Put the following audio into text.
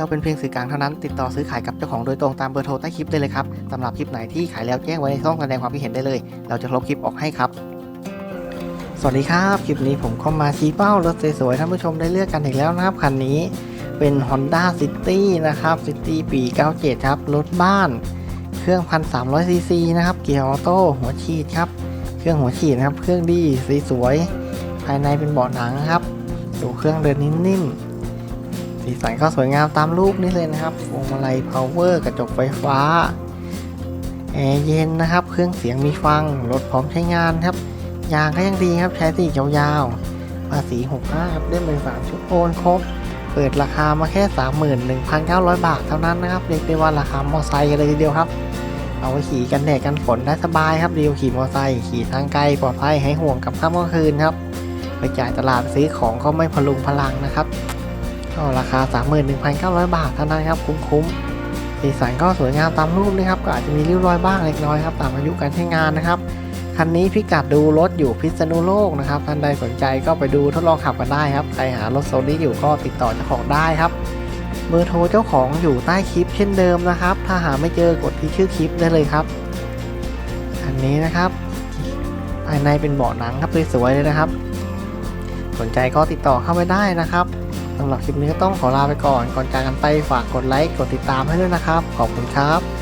เราเป็นเพียงสื่อกลางเท่านั้น ติดต่อซื้อขายกับเจ้าของโดยตรงตามเบอร์โทรใต้คลิปได้เลยครับสำหรับคลิปไหนที่ขายแล้วแจ้งไว้ในช่องแสดงความคิดเห็นได้เลย เราจะลบคลิปออกให้ครับ สวัสดีครับ คลิปนี้ผมเข้ามาชี้เป้ารถสวยๆท่านผู้ชมได้เลือกกันอีกแล้วนะครับคันนี้เป็น Honda City นะครับ City ปี 97 ครับ รถบ้าน เครื่อง 1,300 ซีซีนะครับ เกียร์ออโต้ หัวฉีดครับ เครื่องหัวฉีดนะครับ เครื่องดีสีสวยๆภายในเป็นเบาะหนังครับ ดูเครื่องเดินนิ่มๆ สีสันก็สวยงามตามรูปนี้เลยนะครับวงมาลัย power กระจกไฟฟ้าแอร์เย็นนะครับ เครื่องเสียงมีฟัง รถพร้อมใช้งานครับ ยางก็ยังดีครับ ใช้สียาวๆภาษี65ครับได้เป็น3ชุดโอนครบ เปิดราคามาแค่ 31,900 บาทเท่านั้นนะครับ เรียกได้ว่าราคามอไซค์เลยทีเดียวครับ เอาไว้ขี่กันแดดกันฝนได้สบายครับเดีกว่าขี่มอไซค์ขี่ทางไกลปลอดภัยให้ห่วงกับค่ำกลางคืนครับ ไปจ่ายตลาดซื้อของก็ไม่พลุงพลังนะครับ ก็ราคา 31,900 บาทเท่านั้นครับคุ้มๆสีสันก็สวยงามตามรูปนะครับก็อาจจะมีริ้วรอยบ้างเล็กน้อยครับตามอายุการใช้งานนะครับคันนี้พิกัดดูรถอยู่พิษณุโลกนะครับท่านใดสนใจก็ไปดูทดลองขับกันได้ครับใครหารถโซนนี้อยู่ก็ติดต่อเจ้าของได้ครับเบอร์โทรเจ้าของอยู่ใต้คลิปเช่นเดิมนะครับ ถ้าหาไม่เจอกดที่ชื่อคลิปได้เลยครับ อันนี้นะครับ ภายในเป็นเบาะหนังครับสวยๆเลยนะครับ สนใจก็ติดต่อเข้าไปได้นะครับ สำหรับคลิปนี้ก็ต้องขอลาไปก่อน ก่อนจากกันไปฝากกดไลค์ กดติดตามให้ด้วยนะครับ ขอบคุณครับ